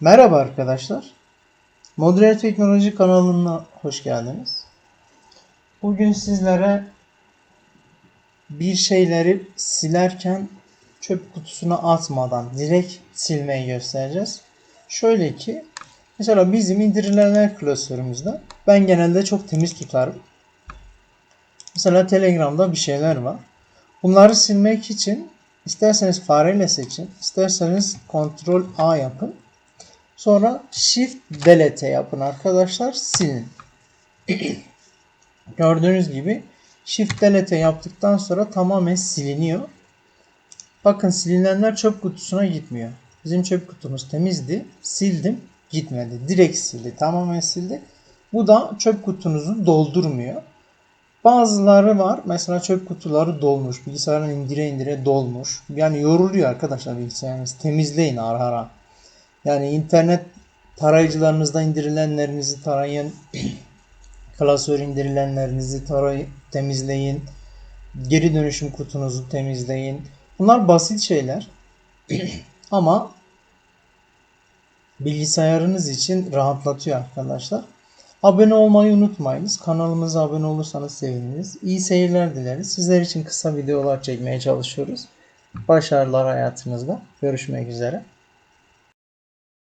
Merhaba arkadaşlar. Modern Teknoloji kanalına hoş geldiniz. Bugün sizlere bir şeyleri silerken çöp kutusuna atmadan direkt silmeyi göstereceğiz. Şöyle ki mesela bizim indirilenler klasörümüzde ben genelde çok temiz tutarım. Mesela Telegram'da bir şeyler var. Bunları silmek için isterseniz fareyle seçin, isterseniz Ctrl A yapın. Sonra Shift Delete yapın arkadaşlar. Silin. Gördüğünüz gibi Shift Delete yaptıktan sonra tamamen siliniyor. Bakın silinenler çöp kutusuna gitmiyor. Bizim çöp kutumuz temizdi. Sildim. Gitmedi. Direkt sildi. Tamamen sildi. Bu da çöp kutunuzu doldurmuyor. Bazıları var. Mesela çöp kutuları dolmuş. Bilgisayarın indire indire dolmuş. Yani yoruluyor arkadaşlar bilgisayarınız. Temizleyin ara ara. Yani internet tarayıcılarınızda indirilenlerinizi tarayın. Klasör indirilenlerinizi tarayın, temizleyin. Geri dönüşüm kutunuzu temizleyin. Bunlar basit şeyler. Ama bilgisayarınız için rahatlatıyor arkadaşlar. Abone olmayı unutmayınız. Kanalımıza abone olursanız seviniriz. İyi seyirler dileriz. Sizler için kısa videolar çekmeye çalışıyoruz. Başarılar hayatınızda. Görüşmek üzere.